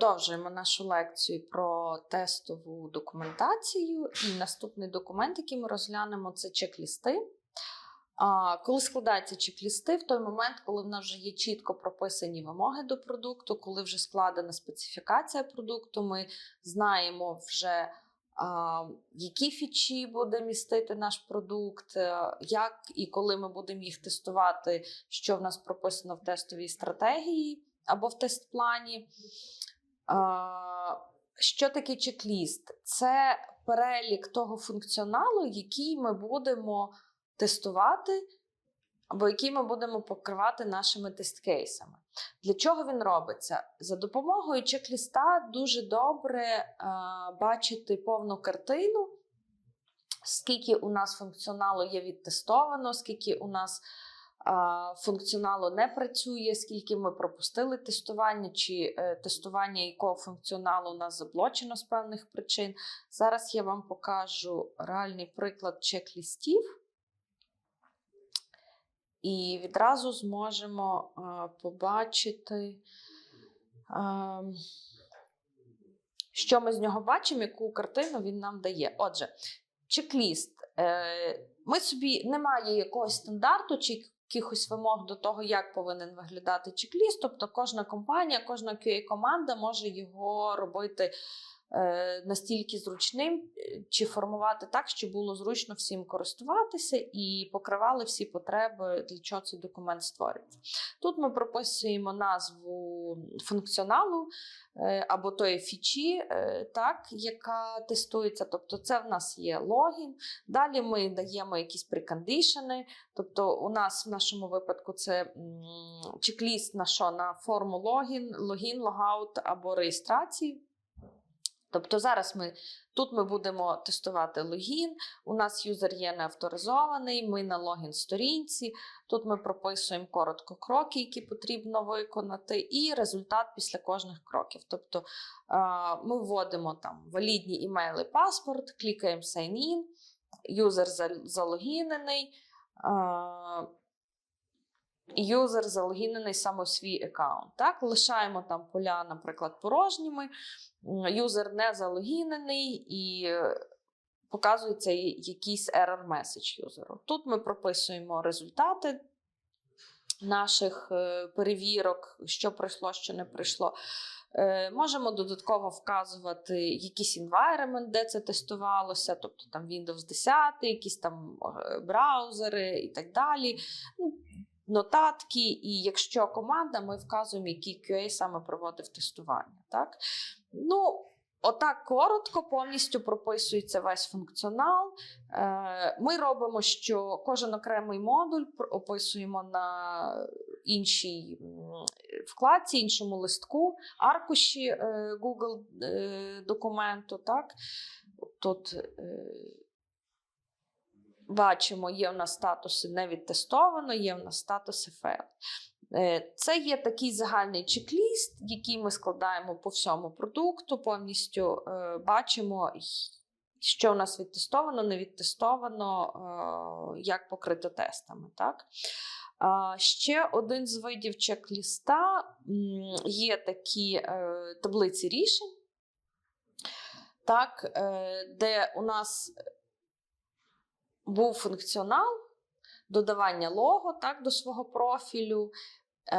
Продовжуємо нашу лекцію про тестову документацію. І наступний документ, який ми розглянемо, це чек-лісти. Коли складаються чек-лісти, в той момент, коли в нас вже є чітко прописані вимоги до продукту, коли вже складена специфікація продукту, ми знаємо вже, які фічі буде містити наш продукт, е, як і коли ми будемо їх тестувати, що в нас прописано в тестовій стратегії або в тест-плані. Що таке чек-ліст? Це перелік того функціоналу, який ми будемо тестувати, або який ми будемо покривати нашими тест-кейсами. Для чого він робиться? За допомогою чек-ліста дуже добре а, бачити повну картину, скільки у нас функціоналу є відтестовано, скільки у нас функціоналу не працює, скільки ми пропустили тестування, чи е, тестування якого функціоналу у нас заблочено з певних причин. Зараз я вам покажу реальний приклад чек-лістів. І відразу зможемо побачити, що ми з нього бачимо, яку картину він нам дає. Отже, чек-ліст. Е, Ми собі немає якогось стандарту чи якихось вимог до того, як повинен виглядати чек-ліст. Тобто кожна компанія, кожна QA-команда може його робити настільки зручним е, чи формувати так, щоб було зручно всім користуватися і покривали всі потреби, для чого цей документ створюється. Тут ми прописуємо назву функціоналу е, або тої фічі, е, так, яка тестується. Тобто, це в нас є логін. Далі ми даємо якісь прикондишени. Тобто, у нас в нашому випадку це чек-ліст на що? На форму логін, логін, логаут або реєстрації. Тобто зараз ми тут ми будемо тестувати логін. У нас юзер є не авторизований, ми на логін сторінці. Тут ми прописуємо коротко кроки, які потрібно виконати, і результат після кожних кроків. Тобто ми вводимо там валідні імейли, паспорт, клікаємо Sign in, юзер залогінений. Юзер залогінений саме в свій аккаунт. Так? Лишаємо там поля, наприклад, порожніми. Юзер не залогінений і показується якийсь error message юзеру. Тут ми прописуємо результати наших е, перевірок, що пройшло, що не пройшло. Е, Можемо додатково вказувати якийсь environment, де це тестувалося, тобто там Windows 10, якісь там е, браузери і так далі. Нотатки, і якщо команда, ми вказуємо, який QA саме проводив тестування. Так? Ну, отак коротко, повністю прописується весь функціонал. Е, Ми робимо, що кожен окремий модуль описуємо на іншій вкладці, іншому листку, аркуші е, Google е, документу. Так? Тут бачимо, є в нас статуси не відтестовано, є в нас статуси. Е, Це є такий загальний чек-ліст, який ми складаємо по всьому продукту, повністю е, бачимо, що у нас відтестовано, не відтестовано, е, як покрито тестами. Так? Ще один з видів чек-ліста є такі е, таблиці рішень, так, де у нас був функціонал додавання лого так, до свого профілю. Е,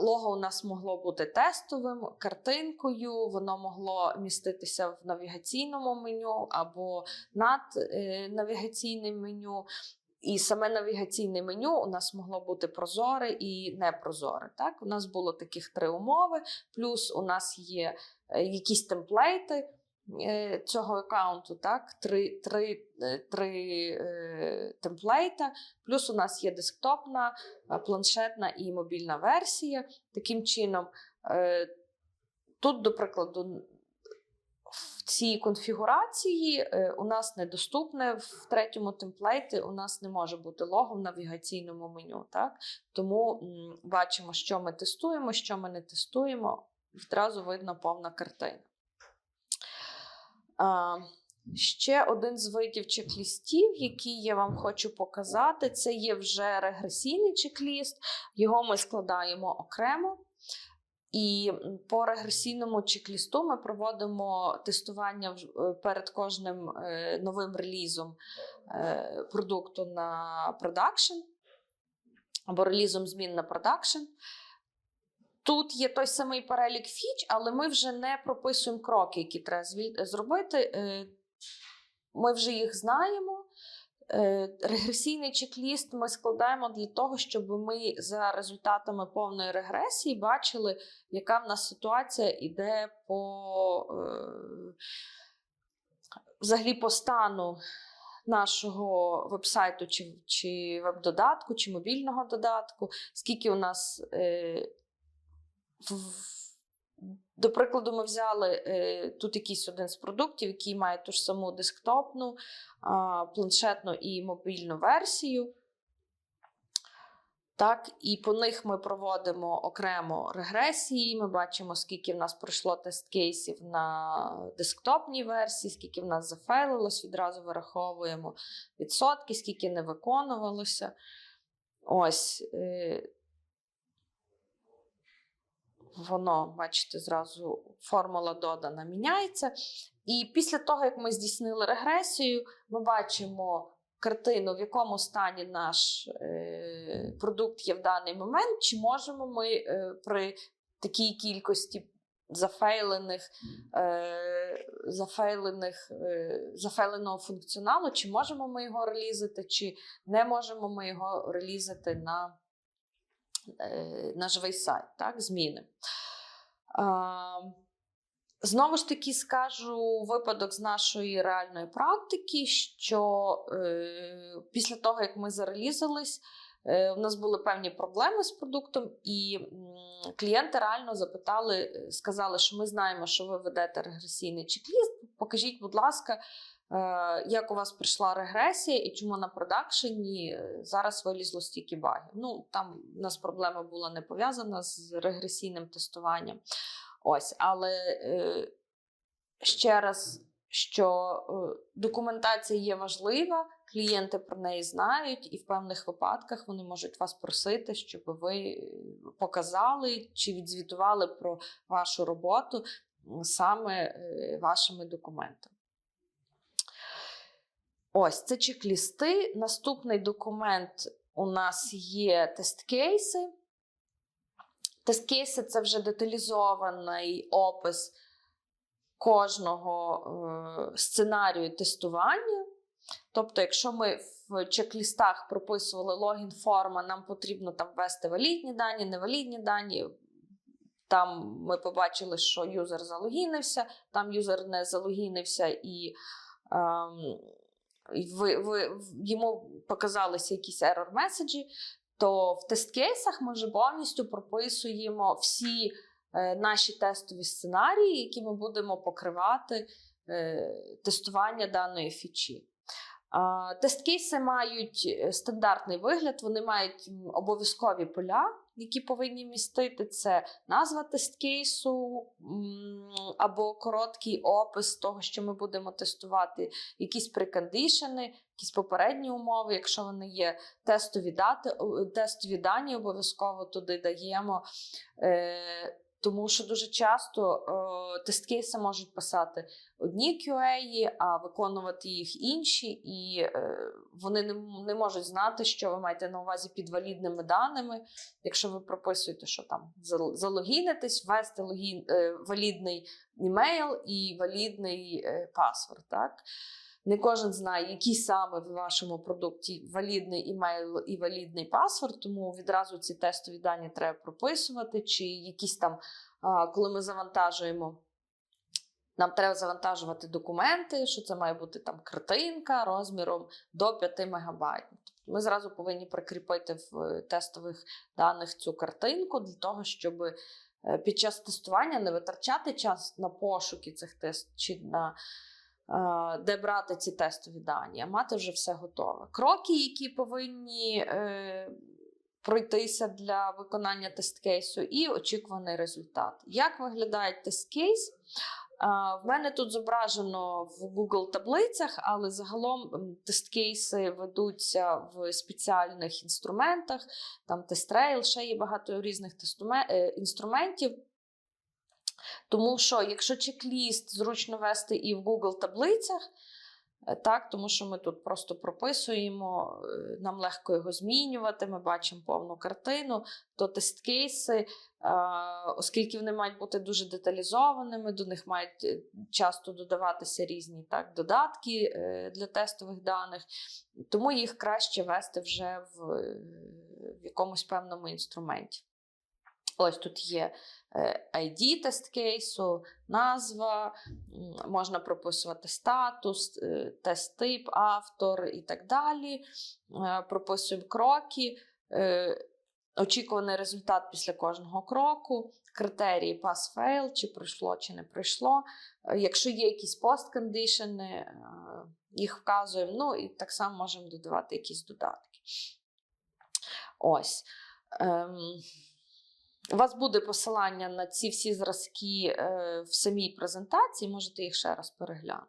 Лого у нас могло бути тестовим, картинкою, воно могло міститися в навігаційному меню або над е, навігаційним меню. І саме навігаційне меню у нас могло бути прозоре і непрозоре. Так? У нас було таких три умови, плюс у нас є е, якісь темплейти цього аккаунту, так? три, три, е, три е, темплейта, плюс у нас є десктопна, е, планшетна і мобільна версія. Таким чином, е, тут, до прикладу, в цій конфігурації е, у нас недоступне в третьому темплейті, у нас не може бути лого в навігаційному меню. Так? Тому бачимо, що ми тестуємо, що ми не тестуємо. Відразу видно повна картина. Ще один з видів чек-лістів, який я вам хочу показати, це є вже регресійний чек-ліст. Його ми складаємо окремо. І по регресійному чек-лісту ми проводимо тестування е, перед кожним е, новим релізом е, продукту на продакшн або релізом змін на продакшн. Тут є той самий перелік фіч, але ми вже не прописуємо кроки, які треба зробити. Е, Ми вже їх знаємо. Е, Регресійний чек-ліст ми складаємо для того, щоб ми за результатами повної регресії бачили, яка в нас ситуація іде по е, взагалі по стану нашого вебсайту, чи, чи веб-додатку, чи мобільного додатку, скільки у нас. Е, до прикладу, ми взяли е, тут якийсь один з продуктів, який має ту ж саму десктопну, а, планшетну і мобільну версію. Так, і по них ми проводимо окремо регресії. Ми бачимо, скільки в нас пройшло тест-кейсів на десктопній версії, скільки в нас зафейлилось, відразу вираховуємо відсотки, скільки не виконувалося. Ось. Е, воно, бачите, зразу формула додана міняється. І після того, як ми здійснили регресію, ми бачимо картину, в якому стані наш е, продукт є в даний момент, чи можемо ми е, при такій кількості зафейлених, е, зафейлених, е, зафейленого функціоналу, чи можемо ми його релізити, чи не можемо ми його релізити на, на живий сайт, так, зміни. А, Знову ж таки скажу випадок з нашої реальної практики, що е, після того, як ми зарелізились, е, у нас були певні проблеми з продуктом, і м, клієнти реально запитали, е, сказали, що ми знаємо, що ви ведете регресійний чек-ліст. Покажіть, будь ласка, е, як у вас прийшла регресія і чому на продакшені е, зараз вилізло стільки багів. Ну, там у нас проблема була не пов'язана з регресійним тестуванням. Ось, але е, ще раз, що е, документація є важлива, клієнти про неї знають, і в певних випадках вони можуть вас просити, щоб ви е, показали чи відзвітували про вашу роботу саме е, вашими документами. Ось це чек-лісти. Наступний документ у нас є тест-кейси. Тест-кейси це вже деталізований опис кожного е, сценарію тестування. Тобто, якщо ми в чек-лістах прописували логін форма, нам потрібно там ввести валідні дані, невалідні дані. Там ми побачили, що юзер залогінився, там юзер не залогінився і. Ем, ви, йому показалися якісь error меседжі, то в тест-кейсах ми вже повністю прописуємо всі е, наші тестові сценарії, які ми будемо покривати е, тестування даної фічі. Тест-кейси мають е, стандартний вигляд, вони мають обов'язкові поля, які повинні містити. Це назва тест-кейсу або короткий опис того, що ми будемо тестувати, якісь прикондишени, якісь попередні умови, якщо вони є тестові дати, тестові дані, обов'язково туди даємо. Е, тому що дуже часто е, тест-кейси можуть писати одні QA, а виконувати їх інші, і е, вони не, не можуть знати, що ви маєте на увазі під валідними даними. Якщо ви прописуєте, що там залогінитись, ввести логін, е, валідний імейл і валідний е, паспорт. Так? Не кожен знає, який саме в вашому продукті валідний імейл і валідний паспорт, тому відразу ці тестові дані треба прописувати, чи якісь там, коли ми завантажуємо. Нам треба завантажувати документи, що це має бути там картинка розміром до 5 МБ. Тобто ми зразу повинні прикріпити в е, тестових даних цю картинку для того, щоб е, під час тестування не витрачати час на пошуки цих тест чи на де брати ці тестові дані, а мати вже все готове. Кроки, які повинні е, пройтися для виконання тест-кейсу, і очікуваний результат. Як виглядає тест-кейс? А, В мене тут зображено в Google таблицях, але загалом тест-кейси ведуться в спеціальних інструментах, там TestRail, ще є багато різних е, інструментів. Тому що, якщо чек-ліст зручно вести і в Google таблицях, е, так, тому що ми тут просто прописуємо, е, нам легко його змінювати, ми бачимо повну картину, то тест-кейси, е, оскільки вони мають бути дуже деталізованими, до них мають часто додаватися різні так, додатки для тестових даних, тому їх краще вести вже в, в якомусь певному інструменті. Ось тут є е, ID тест кейсу, назва, можна прописувати статус, е, тест-тип, автор і так далі. Е, Прописуємо кроки, очікуваний результат після кожного кроку, критерії pass-fail, чи пройшло, чи не пройшло. Якщо є якісь е, їх вказуємо. Ну і так само можемо додавати якісь додатки. Ось. У вас буде посилання на ці всі зразки е, в самій презентації, можете їх ще раз переглянути.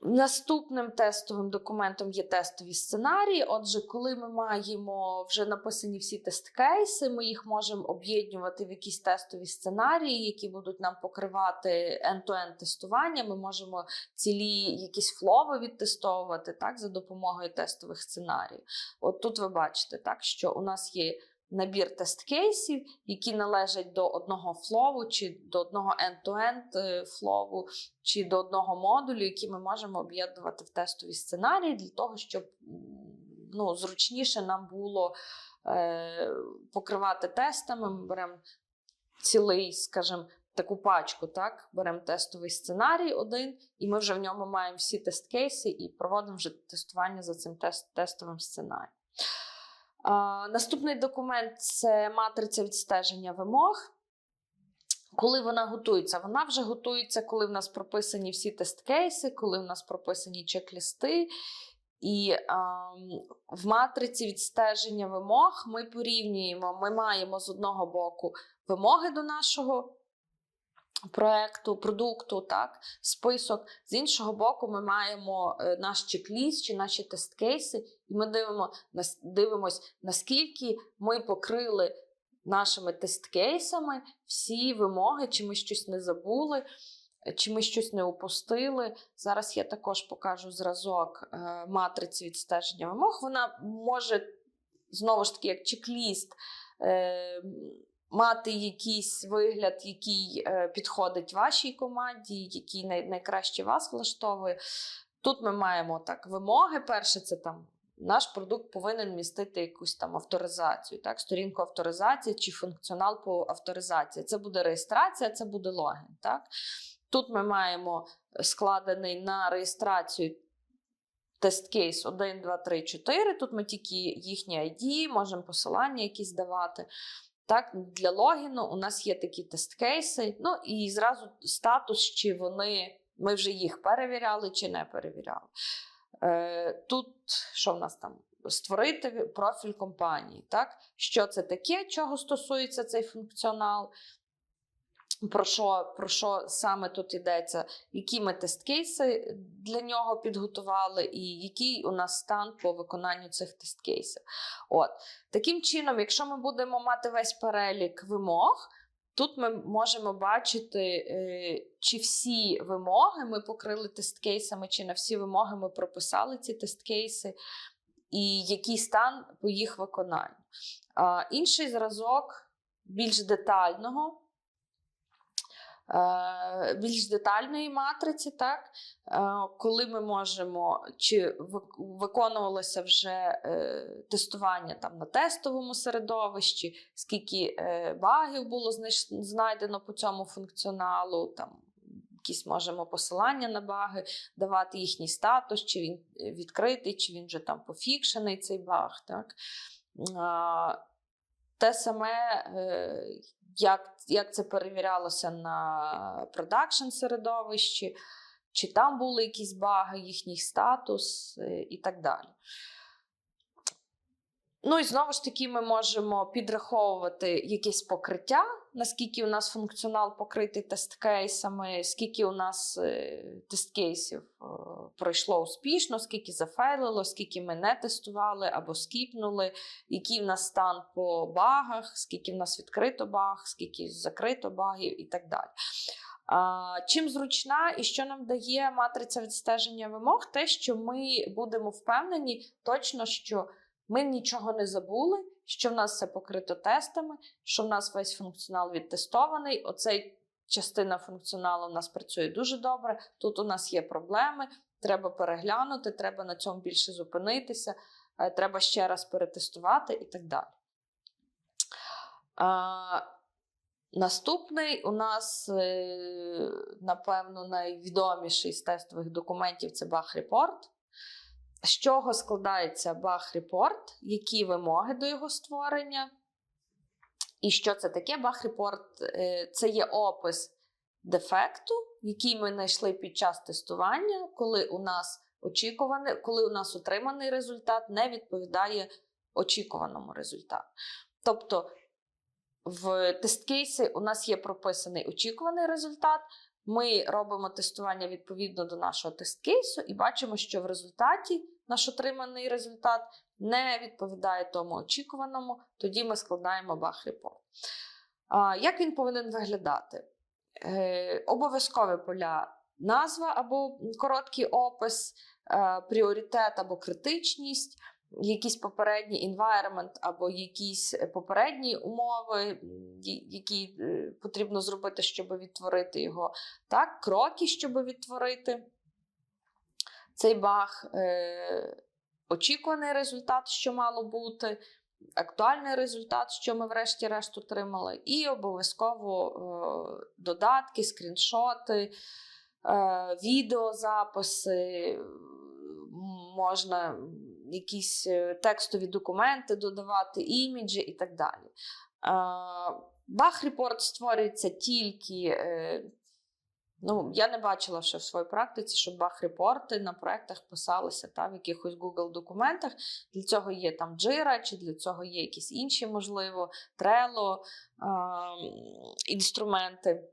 Наступним тестовим документом є тестові сценарії. Отже, коли ми маємо вже написані всі тест-кейси, ми їх можемо об'єднувати в якісь тестові сценарії, які будуть нам покривати end-to-end тестування. Ми можемо цілі якісь флови відтестовувати так, за допомогою тестових сценаріїв. От тут ви бачите, так, що у нас є набір тест-кейсів, які належать до одного флову, чи до одного end-to-end е, флову, чи до одного модулю, які ми можемо об'єднувати в тестові сценарії для того, щоб ну, зручніше нам було е, покривати тестами. Ми беремо цілий, скажімо, таку пачку, так? беремо тестовий сценарій один, і ми вже в ньому маємо всі тест-кейси і проводимо вже тестування за цим тест- тестовим сценарієм. Наступний документ це матриця відстеження вимог. Коли вона готується, вона вже готується, коли в нас прописані всі тест-кейси, коли в нас прописані чек-лісти. І ем, в матриці відстеження вимог ми порівнюємо, ми маємо з одного боку вимоги до нашого проекту, продукту, так, список. З іншого боку, ми маємо е, наш чек-ліст чи наші тест-кейси, і ми дивимо, дивимось, наскільки ми покрили нашими тест-кейсами всі вимоги, чи ми щось не забули, е, чи ми щось не упустили. Зараз я також покажу зразок е, матриці відстеження вимог. Вона може знову ж таки, як чек-ліст. Мати якийсь вигляд, який е, підходить вашій команді, який най- найкраще вас влаштовує. Тут ми маємо так вимоги. Перше, це там наш продукт повинен містити якусь там авторизацію, так, сторінку авторизації чи функціонал по авторизації. Це буде реєстрація, це буде логін. Так. Тут ми маємо складений на реєстрацію тест-кейс 1, 2, 3, 4. Тут ми тільки їхні ID, можемо посилання якісь давати. Так, для логіну у нас є такі тест-кейси. Ну і зразу статус, чи вони, ми вже їх перевіряли чи не перевіряли. Е, тут що в нас там? Створити профіль компанії. Так? Що це таке, чого стосується цей функціонал? Про що, про що саме тут йдеться, які ми тест-кейси для нього підготували, і який у нас стан по виконанню цих тест-кейсів. От. Таким чином, якщо ми будемо мати весь перелік вимог, тут ми можемо бачити, е, чи всі вимоги ми покрили тест-кейсами, чи на всі вимоги ми прописали ці тест-кейси, і який стан по їх виконанню. Інший зразок більш детального. Е, Більш детальної матриці, так, е, коли ми можемо, чи виконувалося вже е, тестування там, на тестовому середовищі, скільки багів було знайдено по цьому функціоналу, там, якісь можемо посилання на баги, давати їхній статус, чи він відкритий, чи він вже там пофікшений цей баг. Так? Те саме, як, як це перевірялося на продакшн середовищі, чи там були якісь баги, їхній статус е, і так далі. Ну і знову ж таки, ми можемо підраховувати якесь покриття, наскільки у нас функціонал покритий тест-кейсами, скільки у нас е, тест-кейсів е, пройшло успішно, скільки зафейлило, скільки ми не тестували або скіпнули, який в нас стан по багах, скільки в нас відкрито баг, скільки закрито багів і так далі. Чим зручна і що нам дає матриця відстеження вимог, те, що ми будемо впевнені точно, що ми нічого не забули, що в нас все покрито тестами, що в нас весь функціонал відтестований. Оцей частина функціоналу в нас працює дуже добре. Тут у нас є проблеми, треба переглянути, треба на цьому більше зупинитися, е, треба ще раз перетестувати і так далі. А, Наступний у нас, е, напевно, найвідоміший з тестових документів це баг-репорт. З чого складається баг-репорт, які вимоги до його створення? І що це таке? Баг-репорт е, це є опис дефекту, який ми знайшли під час тестування, коли у нас очікуваний, коли у нас отриманий результат не відповідає очікуваному результату. Тобто в тест-кейсі у нас є прописаний очікуваний результат. Ми робимо тестування відповідно до нашого тест-кейсу і бачимо, що в результаті наш отриманий результат не відповідає тому очікуваному, тоді ми складаємо баг-репорт. Як він повинен виглядати? Е, Обов'язкові поля назва або короткий опис, е, пріоритет або критичність якийсь попередній environment або якісь попередні умови, які е, потрібно зробити, щоб відтворити його. Так, Кроки, щоб відтворити цей баг, е, очікуваний результат, що мало бути, актуальний результат, що ми, врешті-решт, отримали, і обов'язково е, додатки, скріншоти, е, відеозаписи. Можна якісь е, текстові документи додавати, іміджі і так далі. Бах-репорт створюється тільки. е, Ну, я не бачила ще в своїй практиці, щоб бах-репорти на проєктах писалися та, в якихось Google документах. Для цього є там Jira, чи для цього є якісь інші, можливо, Trello, інструменти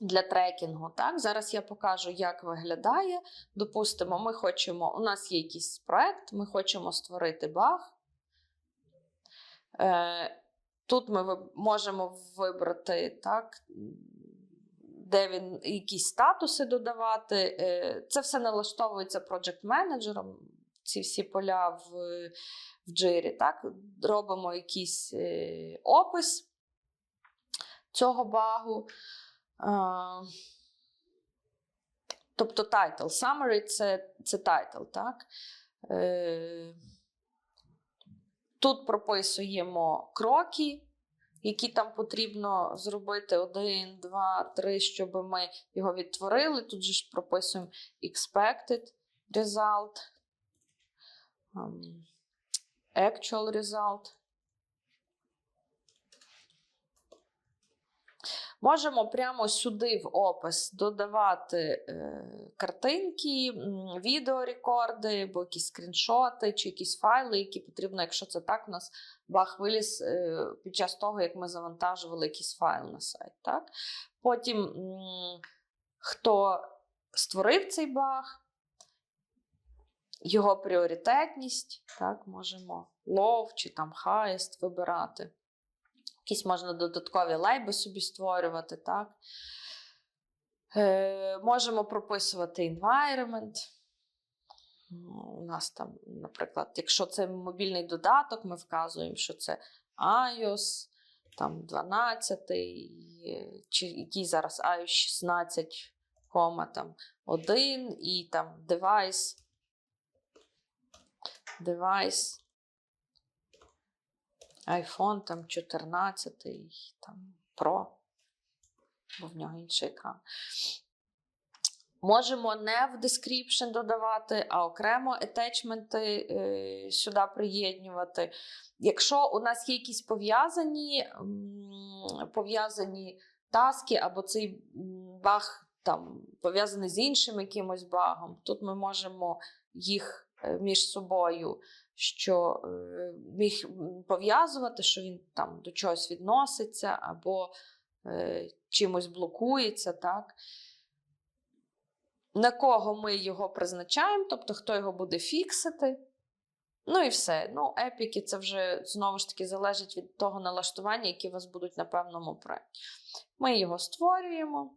для трекінгу. Так? Зараз я покажу, як виглядає. Допустимо, ми хочемо, у нас є якийсь проект, ми хочемо створити баг. Е, Тут ми можемо вибрати, так, де він якісь статуси додавати. Е, Це все налаштовується project менеджером ці всі поля в в джирі. Так? Робимо якийсь е, опис цього багу. Тобто title. Summary це це title, так? Е, Тут прописуємо кроки, які там потрібно зробити: один, два, три, щоб ми його відтворили. Тут же ж прописуємо expected result, actual result. Можемо прямо сюди в опис додавати е, картинки, відеорекорди, або якісь скріншоти, чи якісь файли, які потрібно, якщо це так, у нас баг виліз е, під час того, як ми завантажували якийсь файл на сайт. Так? Потім м, хто створив цей баг, його пріоритетність, так, можемо low чи там highest вибирати. Якісь можна додаткові лейби собі створювати. так. Е, Можемо прописувати environment. У нас там, наприклад, якщо це мобільний додаток, ми вказуємо, що це iOS там 12, чи який зараз iOS 16, там 1 і там девайс. Девайс iPhone там 14 там Pro, бо в нього інший екран. Можемо не в description додавати, а окремо атечменти е, сюди приєднувати. Якщо у нас є якісь пов'язані пов'язані таски, або цей баг там пов'язаний з іншим якимось багом, тут ми можемо їх е, між собою що е, міг пов'язувати, що він там до чогось відноситься або е, чимось блокується. Так? На кого ми його призначаємо, тобто хто його буде фіксити. Ну і все. Ну, епіки це вже знову ж таки залежить від того налаштування, які у вас будуть на певному проєкті. Ми його створюємо.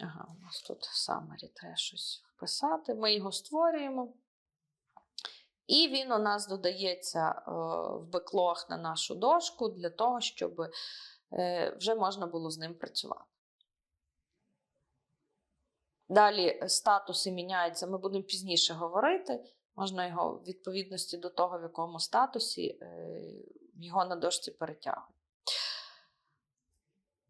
Ага, у нас тут summary треба щось вписати. Ми його створюємо. І він у нас додається е, в беклог на нашу дошку для того, щоб е, вже можна було з ним працювати. Далі статуси міняються, ми будемо пізніше говорити. Можна його в відповідності до того, в якому статусі е, його на дошці перетягують.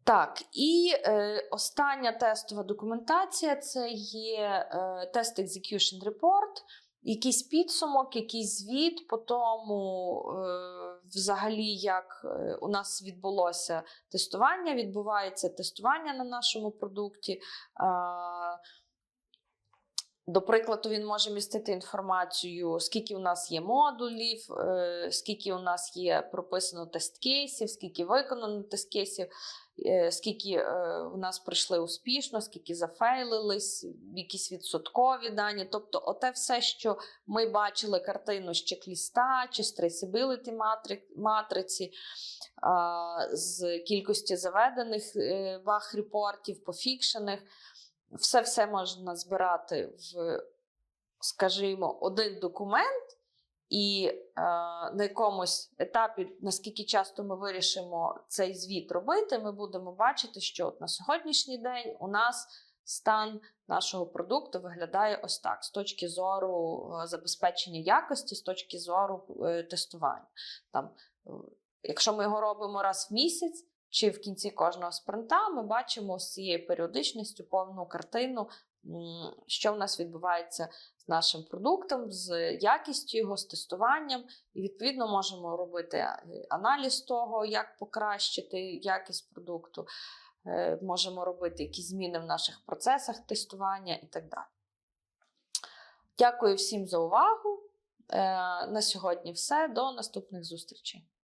Так, і е, остання тестова документація це є е, тест Execution Report, якийсь підсумок, якийсь звіт по тому, е, взагалі, як е, у нас відбулося тестування. Відбувається тестування на нашому продукті. До прикладу, він може містити інформацію, скільки у нас є модулів, е, скільки у нас є прописано тест-кейсів, скільки виконано тест-кейсів, е, скільки е, у нас прийшли успішно, скільки зафейлились, якісь відсоткові дані. Тобто, оте все, що ми бачили картину з чек-ліста чи з матри- матриці, з кількості заведених е, баг-репортів, пофікшених все все можна збирати в, скажімо, один документ, і е, на якомусь етапі, наскільки часто ми вирішимо цей звіт робити, ми будемо бачити, що от на сьогоднішній день у нас стан нашого продукту виглядає ось так: з точки зору е, забезпечення якості, з точки зору е, тестування. Там, е, якщо ми його робимо раз в місяць, чи в кінці кожного спринта ми бачимо з цією періодичністю повну картину, що в нас відбувається з нашим продуктом, з якістю його, з тестуванням, і відповідно можемо робити е, аналіз того, як покращити якість продукту, е, можемо робити якісь зміни в наших процесах тестування і так далі. Дякую всім за увагу. Е, На сьогодні все. До наступних зустрічей.